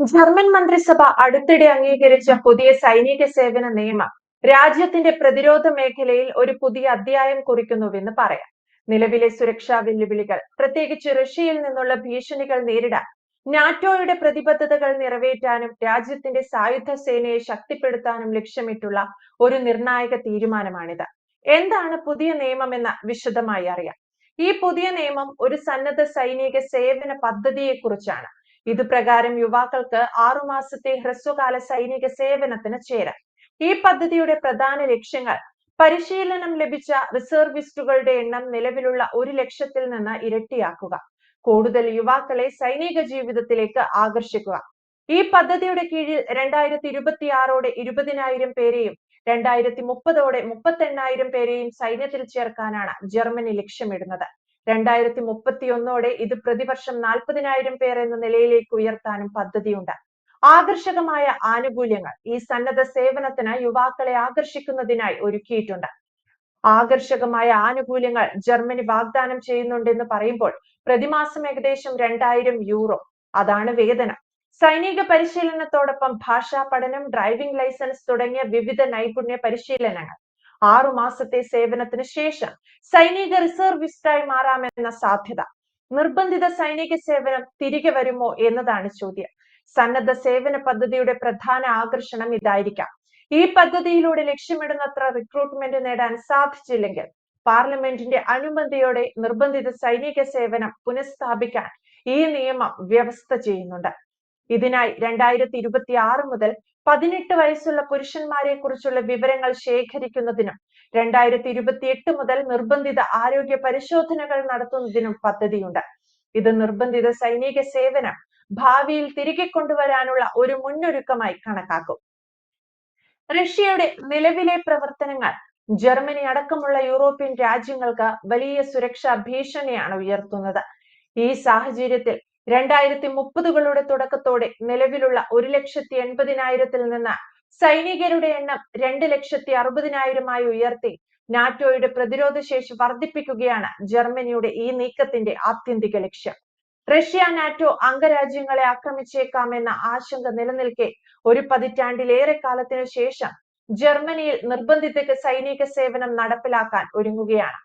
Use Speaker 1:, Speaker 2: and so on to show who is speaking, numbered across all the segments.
Speaker 1: German മന്ത്രിസഭ അടുത്തിടെ അംഗീകരിച്ച പുതിയ സൈനിക സേവന നിയമം രാജ്യത്തിന്റെ പ്രതിരോധ മേഖലയിൽ ഒരു പുതിയ അധ്യായം കുറിക്കുന്നുവെന്ന് പറയാം. നിലവിലെ സുരക്ഷാ വെല്ലുവിളികൾ പ്രത്യേകിച്ച് റഷ്യയിൽ നിന്നുള്ള ഭീഷണികൾ നേരിടാൻ നാറ്റോയുടെ പ്രതിബദ്ധതകൾ നിറവേറ്റാനും രാജ്യത്തിന്റെ സായുധ സേനയെ ശക്തിപ്പെടുത്താനും ലക്ഷ്യമിട്ടുള്ള ഒരു നിർണായക തീരുമാനമാണിത്. എന്താണ് പുതിയ നിയമമെന്ന് വിശദമായി അറിയാം. ഈ പുതിയ നിയമം ഒരു സന്നദ്ധ സൈനിക സേവന പദ്ധതിയെക്കുറിച്ചാണ്. ഇത് പ്രകാരം യുവാക്കൾക്ക് ആറുമാസത്തെ ഹ്രസ്വകാല സൈനിക സേവനത്തിന് ചേരാം. ഈ പദ്ധതിയുടെ പ്രധാന ലക്ഷ്യങ്ങൾ പരിശീലനം ലഭിച്ച റിസർവിസ്റ്റുകളുടെ എണ്ണം നിലവിലുള്ള ഒരു ലക്ഷത്തിൽ നിന്ന് ഇരട്ടിയാക്കുക. കൂടുതൽ യുവാക്കളെ സൈനിക ജീവിതത്തിലേക്ക് ആകർഷിക്കുക. ഈ പദ്ധതിയുടെ കീഴിൽ രണ്ടായിരത്തി ഇരുപത്തി ആറോടെ ഇരുപതിനായിരം പേരെയും രണ്ടായിരത്തി മുപ്പതോടെ മുപ്പത്തെണ്ണായിരം പേരെയും സൈന്യത്തിൽ ചേർക്കാനാണ് ജർമ്മനി ലക്ഷ്യമിടുന്നത്. രണ്ടായിരത്തി മുപ്പത്തി ഒന്നോടെ ഇത് പ്രതിവർഷം നാൽപ്പതിനായിരം പേർ എന്ന നിലയിലേക്ക് ഉയർത്താനും പദ്ധതിയുണ്ട്. ആകർഷകമായ ആനുകൂല്യങ്ങൾ ഈ സന്നദ്ധ സേവനത്തിന് യുവാക്കളെ ആകർഷിക്കുന്നതിനായി ഒരുക്കിയിട്ടുണ്ട്. ആകർഷകമായ ആനുകൂല്യങ്ങൾ ജർമ്മനി വാഗ്ദാനം ചെയ്യുന്നുണ്ടെന്ന് പറയുമ്പോൾ പ്രതിമാസം ഏകദേശം രണ്ടായിരം യൂറോ. അതാണ് വേതനം. സൈനിക പരിശീലനത്തോടൊപ്പം ഭാഷാ പഠനം ഡ്രൈവിംഗ് ലൈസൻസ് തുടങ്ങിയ വിവിധ നൈപുണ്യ പരിശീലനങ്ങൾ. ആറു മാസത്തെ സേവനത്തിന് ശേഷം സൈനിക റിസർവിസ്റ്റായി മാറാമെന്ന സാധ്യത. നിർബന്ധിത സൈനിക സേവനം തിരികെ വരുമോ എന്നതാണ് ചോദ്യം. സന്നദ്ധ സേവന പദ്ധതിയുടെ പ്രധാന ആകർഷണം ഇതായിരിക്കാം. ഈ പദ്ധതിയിലൂടെ ലക്ഷ്യമിടുന്നത്ര റിക്രൂട്ട്മെന്റ് നേടാൻ സാധിച്ചില്ലെങ്കിൽ പാർലമെന്റിന്റെ അനുമതിയോടെ നിർബന്ധിത സൈനിക സേവനം പുനഃസ്ഥാപിക്കാൻ ഈ നിയമം വ്യവസ്ഥ ചെയ്യുന്നുണ്ട്. ഇതിനായി രണ്ടായിരത്തി ഇരുപത്തി ആറ് മുതൽ പതിനെട്ട് വയസ്സുള്ള പുരുഷന്മാരെ കുറിച്ചുള്ള വിവരങ്ങൾ ശേഖരിക്കുന്നതിനും രണ്ടായിരത്തി ഇരുപത്തി എട്ട് മുതൽ നിർബന്ധിത ആരോഗ്യ പരിശോധനകൾ നടത്തുന്നതിനും പദ്ധതിയുണ്ട്. ഇത് നിർബന്ധിത സൈനിക സേവനം ഭാവിയിൽ തിരികെ കൊണ്ടുവരാനുള്ള ഒരു മുന്നൊരുക്കമായി കണക്കാക്കും. റഷ്യയുടെ നിലവിലെ പ്രവർത്തനങ്ങൾ ജർമ്മനി അടക്കമുള്ള യൂറോപ്യൻ രാജ്യങ്ങൾക്ക് വലിയ സുരക്ഷാ ഭീഷണിയാണ് ഉയർത്തുന്നത്. ഈ സാഹചര്യത്തിൽ രണ്ടായിരത്തി മുപ്പതുകളുടെ തുടക്കത്തോടെ നിലവിലുള്ള ഒരു ലക്ഷത്തി എൺപതിനായിരത്തിൽ നിന്ന് സൈനികരുടെ എണ്ണം രണ്ട് ലക്ഷത്തി അറുപതിനായിരമായി ഉയർത്തി. നാറ്റോയുടെ പ്രതിരോധ ശേഷി വർദ്ധിപ്പിക്കുകയാണ് ജർമ്മനിയുടെ ഈ നീക്കത്തിന്റെ ആത്യന്തിക ലക്ഷ്യം. റഷ്യ നാറ്റോ അംഗരാജ്യങ്ങളെ ആക്രമിച്ചേക്കാമെന്ന ആശങ്ക നിലനിൽക്കെ ഒരു പതിറ്റാണ്ടിലേറെ കാലത്തിനു ശേഷം ജർമ്മനിയിൽ നിർബന്ധിത സൈനിക സേവനം നടപ്പിലാക്കാൻ ഒരുങ്ങുകയാണ്.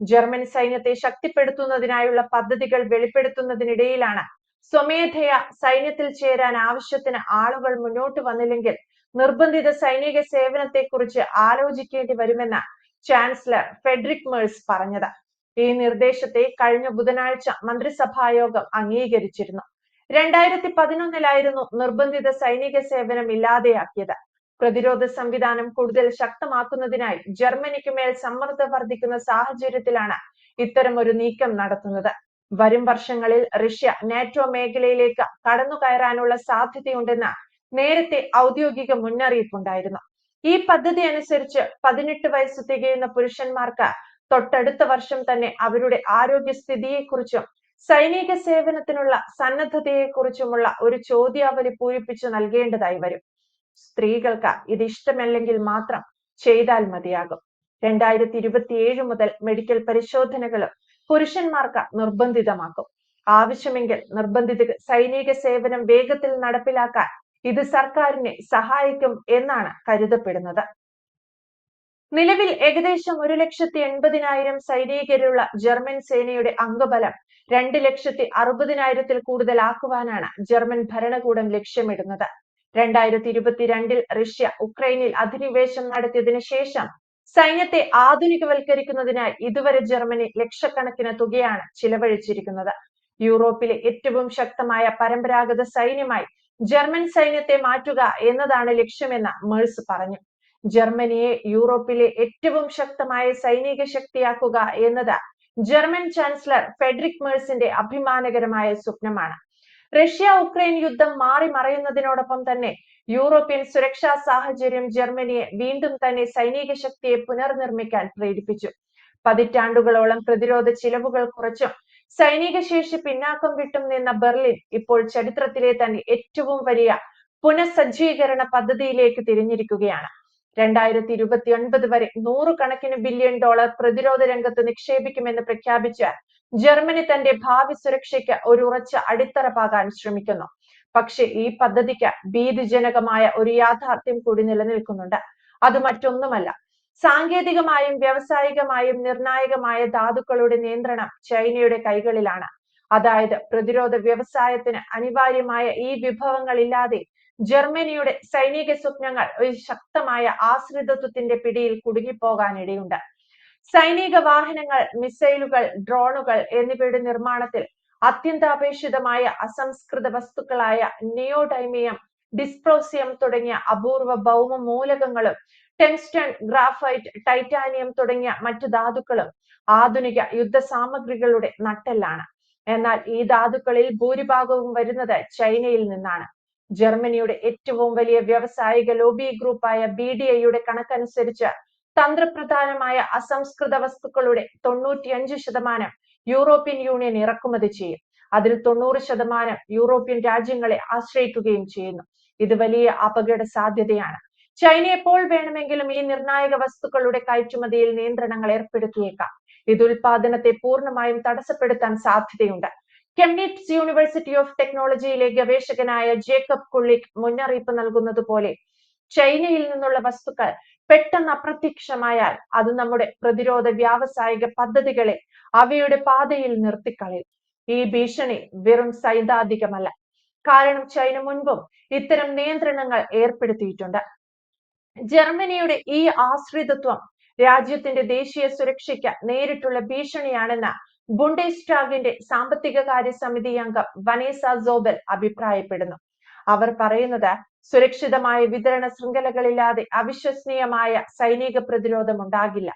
Speaker 1: ജർമ്മൻ സൈന്യത്തെ ശക്തിപ്പെടുത്തുന്നതിനായുള്ള പദ്ധതികൾ വെളിപ്പെടുത്തുന്നതിനിടയിലാണ് സ്വമേധയ സൈന്യത്തിൽ ചേരാൻ ആവശ്യത്തിന് ആളുകൾ മുന്നോട്ട് വന്നില്ലെങ്കിൽ നിർബന്ധിത സൈനിക സേവനത്തെക്കുറിച്ച് ആലോചിക്കേണ്ടി വരുമെന്ന് ചാൻസലർ ഫെഡറിക് മേഴ്സ് പറഞ്ഞത്. ഈ നിർദ്ദേശത്തെ കഴിഞ്ഞ ബുധനാഴ്ച മന്ത്രിസഭായോഗം അംഗീകരിച്ചിരുന്നു. രണ്ടായിരത്തി പതിനൊന്നിലായിരുന്നു നിർബന്ധിത സൈനിക സേവനം ഇല്ലാതെയാക്കിയത്. പ്രതിരോധ സംവിധാനം കൂടുതൽ ശക്തമാക്കുന്നതിനായി ജർമ്മനിക്ക് മേൽ സമ്മർദ്ദം വർദ്ധിക്കുന്ന സാഹചര്യത്തിലാണ് ഇത്തരം ഒരു നീക്കം നടത്തുന്നത്. വരും വർഷങ്ങളിൽ റഷ്യ നാറ്റോ മേഖലയിലേക്ക് കടന്നു കയറാനുള്ള സാധ്യതയുണ്ടെന്ന് നേരത്തെ ഔദ്യോഗിക മുന്നറിയിപ്പുണ്ടായിരുന്നു. ഈ പദ്ധതി അനുസരിച്ച് പതിനെട്ട് വയസ്സ് തികയുന്ന പുരുഷന്മാർക്ക് തൊട്ടടുത്ത വർഷം തന്നെ അവരുടെ ആരോഗ്യസ്ഥിതിയെക്കുറിച്ചും സൈനിക സേവനത്തിനുള്ള സന്നദ്ധതയെക്കുറിച്ചുമുള്ള ഒരു ചോദ്യാവലി പൂരിപ്പിച്ചു നൽകേണ്ടതായി വരും. സ്ത്രീകൾക്ക് ഇത് ഇഷ്ടമല്ലെങ്കിൽ മാത്രം ചെയ്താൽ മതിയാകും. രണ്ടായിരത്തി ഇരുപത്തിയേഴ് മുതൽ മെഡിക്കൽ പരിശോധനകളും പുരുഷന്മാർക്ക് നിർബന്ധിതമാക്കും. ആവശ്യമെങ്കിൽ നിർബന്ധിത സൈനിക സേവനം വേഗത്തിൽ നടപ്പിലാക്കാൻ ഇത് സർക്കാരിനെ സഹായിക്കും എന്നാണ് കരുതപ്പെടുന്നത്. നിലവിൽ ഏകദേശം ഒരു ലക്ഷത്തി എൺപതിനായിരം സൈനികരുള്ള ജർമ്മൻ സേനയുടെ അംഗബലം രണ്ട് ലക്ഷത്തി അറുപതിനായിരത്തിൽ കൂടുതലാക്കുവാനാണ് ജർമ്മൻ ഭരണകൂടം ലക്ഷ്യമിടുന്നത്. രണ്ടായിരത്തി ഇരുപത്തിരണ്ടിൽ റഷ്യ ഉക്രൈനിൽ അധിനിവേശം നടത്തിയതിനു ശേഷം സൈന്യത്തെ ആധുനികവൽക്കരിക്കുന്നതിനായി ഇതുവരെ ജർമ്മനി ലക്ഷക്കണക്കിന് തുകയാണ് ചിലവഴിച്ചിരിക്കുന്നത്. യൂറോപ്പിലെ ഏറ്റവും ശക്തമായ പരമ്പരാഗത സൈന്യമായി ജർമ്മൻ സൈന്യത്തെ മാറ്റുക എന്നതാണ് ലക്ഷ്യമെന്ന് മേഴ്സ് പറഞ്ഞു. ജർമ്മനിയെ യൂറോപ്പിലെ ഏറ്റവും ശക്തമായ സൈനിക ശക്തിയാക്കുക എന്നത് ജർമ്മൻ ചാൻസലർ ഫെഡറിക് മേഴ്സിന്റെ അഭിമാനകരമായ സ്വപ്നമാണ്. റഷ്യ ഉക്രൈൻ യുദ്ധം മാറി മറയുന്നതിനോടൊപ്പം തന്നെ യൂറോപ്യൻ സുരക്ഷാ സാഹചര്യം ജർമ്മനിയെ വീണ്ടും തന്നെ സൈനിക ശക്തിയെ പുനർനിർമ്മിക്കാൻ പ്രേരിപ്പിച്ചു. പതിറ്റാണ്ടുകളോളം പ്രതിരോധ ചിലവുകൾ കുറച്ചും സൈനിക ശേഷി പിന്നാക്കം വിട്ടും നിന്ന ബെർലിൻ ഇപ്പോൾ ചരിത്രത്തിലെ തന്നെ ഏറ്റവും വലിയ പുനഃസജ്ജീകരണ പദ്ധതിയിലേക്ക് തിരിഞ്ഞിരിക്കുകയാണ്. രണ്ടായിരത്തി ഇരുപത്തി ഒൻപത് വരെ നൂറുകണക്കിന് ബില്യൺ ഡോളർ പ്രതിരോധ രംഗത്ത് നിക്ഷേപിക്കുമെന്ന് പ്രഖ്യാപിച്ച ജർമ്മനി തന്റെ ഭാവി സുരക്ഷയ്ക്ക് ഒരു ഉറച്ച അടിത്തറ പാകാൻ ശ്രമിക്കുന്നു. പക്ഷെ ഈ പദ്ധതിക്ക് ഭീതിജനകമായ ഒരു യാഥാർത്ഥ്യം കൂടി നിലനിൽക്കുന്നുണ്ട്. അത് മറ്റൊന്നുമല്ല. സാങ്കേതികമായും വ്യാവസായികമായും നിർണായകമായ ധാതുക്കളുടെ നിയന്ത്രണം ചൈനയുടെ കൈകളിലാണ്. അതായത് പ്രതിരോധ വ്യവസായത്തിന് അനിവാര്യമായ ഈ വിഭവങ്ങൾ ഇല്ലാതെ ജർമ്മനിയുടെ സൈനിക സ്വപ്നങ്ങൾ ഒരു ശക്തമായ ആശ്രിതത്വത്തിന്റെ പിടിയിൽ കുടുങ്ങിപ്പോകാനിടയുണ്ട്. സൈനിക വാഹനങ്ങൾ മിസൈലുകൾ ഡ്രോണുകൾ എന്നിവയുടെ നിർമ്മാണത്തിൽ അത്യന്താപേക്ഷിതമായ അസംസ്കൃത വസ്തുക്കളായ നിയോഡൈമിയം ഡിസ്പ്രോസിയം തുടങ്ങിയ അപൂർവ ഭൗമ മൂലകങ്ങളും ടെങ്സ്റ്റൺ ഗ്രാഫൈറ്റ് ടൈറ്റാനിയം തുടങ്ങിയ മറ്റു ധാതുക്കളും ആധുനിക യുദ്ധ സാമഗ്രികളുടെ നട്ടെല്ലാണ്. എന്നാൽ ഈ ധാതുക്കളിൽ ഭൂരിഭാഗവും വരുന്നത് ചൈനയിൽ നിന്നാണ്. ജർമ്മനിയുടെ ഏറ്റവും വലിയ വ്യാവസായിക ലോബി ഗ്രൂപ്പായ ബി ഡി ഐയുടെ കണക്കനുസരിച്ച് തന്ത്രപ്രധാനമായ അസംസ്കൃത വസ്തുക്കളുടെ തൊണ്ണൂറ്റിയഞ്ച് ശതമാനം യൂറോപ്യൻ യൂണിയൻ ഇറക്കുമതി ചെയ്യും. അതിൽ തൊണ്ണൂറ് ശതമാനം യൂറോപ്യൻ രാജ്യങ്ങളെ ആശ്രയിക്കുകയും ചെയ്യുന്നു. ഇത് വലിയ അപകട സാധ്യതയാണ്. ചൈന എപ്പോൾ വേണമെങ്കിലും ഈ നിർണായക വസ്തുക്കളുടെ കയറ്റുമതിയിൽ നിയന്ത്രണങ്ങൾ ഏർപ്പെടുത്തിയേക്കാം. ഇത് ഉൽപാദനത്തെ പൂർണമായും തടസ്സപ്പെടുത്താൻ സാധ്യതയുണ്ട്. കെംനിറ്റ്സ് യൂണിവേഴ്സിറ്റി ഓഫ് ടെക്നോളജിയിലെ ഗവേഷകനായ ജേക്കബ് കുള്ളിക് മുന്നറിയിപ്പ് നൽകുന്നത് പോലെ ചൈനയിൽ നിന്നുള്ള വസ്തുക്കൾ പെട്ടെന്ന് അപ്രത്യക്ഷമായാൽ അത് നമ്മുടെ പ്രതിരോധ വ്യാവസായിക പദ്ധതികളെ അവയുടെ പാതയിൽ നിർത്തിക്കളയും. ഈ ഭീഷണി വെറും സൈദ്ധാന്തികമല്ല. കാരണം ചൈന മുൻപും ഇത്തരം നിയന്ത്രണങ്ങൾ ഏർപ്പെടുത്തിയിട്ടുണ്ട്. ജർമ്മനിയുടെ ഈ ആശ്രിതത്വം രാജ്യത്തിന്റെ ദേശീയ സുരക്ഷയ്ക്ക് നേരിട്ടുള്ള ഭീഷണിയാണെന്ന് ബുണ്ടേസ്റ്റാഗിന്റെ സാമ്പത്തിക കാര്യ സമിതി അംഗം വനേസ സോബൽ അഭിപ്രായപ്പെടുന്നു. അവർ പറയുന്നത് സുരക്ഷിതമായ വിതരണ ശൃംഖലകളില്ലാതെ അവിശ്വസനീയമായ സൈനിക പ്രതിരോധം ഉണ്ടാകില്ല.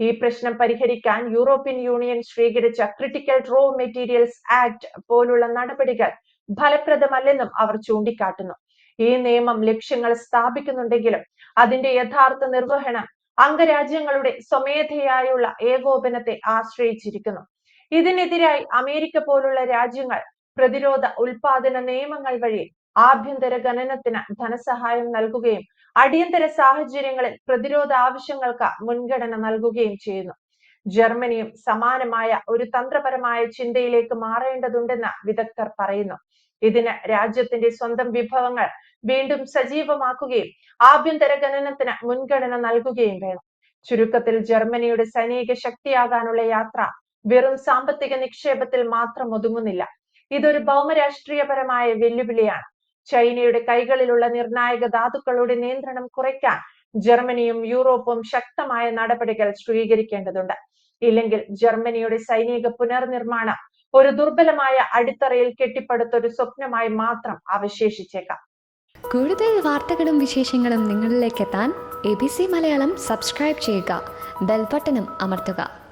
Speaker 1: ഈ പ്രശ്നം പരിഹരിക്കാൻ യൂറോപ്യൻ യൂണിയൻ സ്വീകരിച്ച ക്രിട്ടിക്കൽ റോ മെറ്റീരിയൽസ് ആക്ട് പോലുള്ള നടപടികൾ ഫലപ്രദമല്ലെന്നും അവർ ചൂണ്ടിക്കാട്ടുന്നു. ഈ നിയമം ലക്ഷ്യങ്ങൾ സ്ഥാപിക്കുന്നുണ്ടെങ്കിലും അതിന്റെ യഥാർത്ഥ നിർവഹണം അംഗരാജ്യങ്ങളുടെ സ്വമേധയായുള്ള ഏകോപനത്തെ ആശ്രയിച്ചിരിക്കുന്നു. ഇതിനെതിരായി അമേരിക്ക പോലുള്ള രാജ്യങ്ങൾ പ്രതിരോധ ഉൽപാദന നിയമങ്ങൾ വഴി ആഭ്യന്തര ഖനനത്തിന് ധനസഹായം നൽകുകയും അടിയന്തര സാഹചര്യങ്ങളിൽ പ്രതിരോധ ആവശ്യങ്ങൾക്ക് മുൻഗണന നൽകുകയും ചെയ്യുന്നു. ജർമ്മനിയും സമാനമായ ഒരു തന്ത്രപരമായ ചിന്തയിലേക്ക് മാറേണ്ടതുണ്ടെന്ന് വിദഗ്ധർ പറയുന്നു. ഇതിന് രാജ്യത്തിന്റെ സ്വന്തം വിഭവങ്ങൾ വീണ്ടും സജീവമാക്കുകയും ആഭ്യന്തര ഖനനത്തിന് മുൻഗണന നൽകുകയും വേണം. ചുരുക്കത്തിൽ ജർമ്മനിയുടെ സൈനിക ശക്തിയാകാനുള്ള യാത്ര വെറും സാമ്പത്തിക നിക്ഷേപത്തിൽ മാത്രം ഒതുങ്ങുന്നില്ല. ഇതൊരു ഭൗമരാഷ്ട്രീയപരമായ വെല്ലുവിളിയാണ്. ചൈനയുടെ കൈകളിലുള്ള നിർണായക ധാതുക്കളുടെ നിയന്ത്രണം കുറയ്ക്കാൻ ജർമ്മനിയും യൂറോപ്പും ശക്തമായ നടപടികൾ സ്വീകരിക്കേണ്ടതുണ്ട്. ഇല്ലെങ്കിൽ ജർമ്മനിയുടെ സൈനിക പുനർനിർമ്മാണം ഒരു ദുർബലമായ അടിത്തറയിൽ കെട്ടിപ്പടുത്ത ഒരു സ്വപ്നമായി മാത്രം അവശേഷിച്ചേക്കാം.
Speaker 2: കൂടുതൽ വാർത്തകളും വിശേഷങ്ങളും നിങ്ങളിലേക്ക് എത്താൻ A B C Malayalam subscribe ചെയ്യുക. ബെൽബട്ടനും അമർത്തുക.